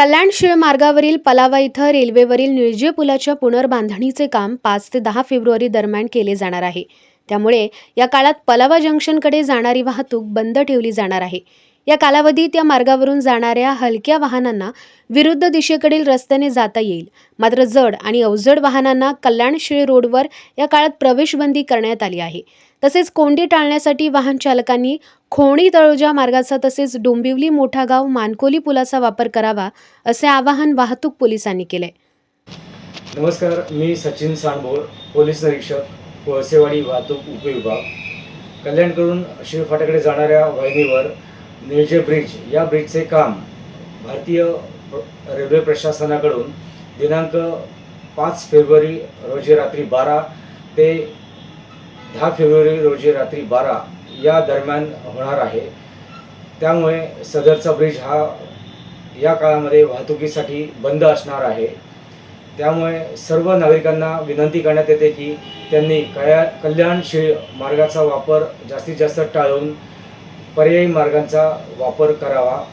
कल्याण शिळ मार्गावरील पलावा इथं रेल्वेवरील निळजे पुलाच्या पुनर्बांधणीचे काम पाच ते दहा फेब्रुवारी दरम्यान केले जाणार आहे. त्यामुळे या काळात पलावा जंक्शनकडे जाणारी वाहतूक बंद ठेवली जाणार आहे. या कालावधीत या मार्गावरून जाणाऱ्या हलक्या वाहनांना विरुद्ध दिशेकडील रस्त्याने जाता येईल. मात्र जड आणि अवजड वाहनांना कल्याण रोडवर या काळात प्रवेशबंदी करण्यात आली आहे. तसेच कोंडी टाळण्यासाठी वाहन चालकांनी खोणी तळोजा मार्गाचा तसेच डोंबिवली मोठा गाव मानकोली पुलाचा वापर करावा असे आवाहन वाहतूक पोलिसांनी केले. नमस्कार मी सचिन सांडभोळ पोलीस निरीक्षक. वळसेवाडी वाहतूक उपविभाग. कल्याणकडून शिव फाट्याकडे जाणाऱ्या वाहिनीवर निळजे ब्रिज या ब्रिजचे काम भारतीय रेल्वे प्रशासनाकडून दिनांक पाच फेब्रुवारी रोजी रात्री बारा ते दहा फेब्रुवारी रोजी रात्री बारा या दरम्यान होणार आहे. त्यामुळे सदरचा ब्रिज हा या काळामध्ये वाहतुकीसाठी बंद असणार आहे. त्यामुळे सर्व नागरिकांना विनंती करण्यात येते की त्यांनी कया कल्याणशील मार्गाचा वापर जास्तीत जास्त टाळून पर्यायी मार्गांचा वापर करावा.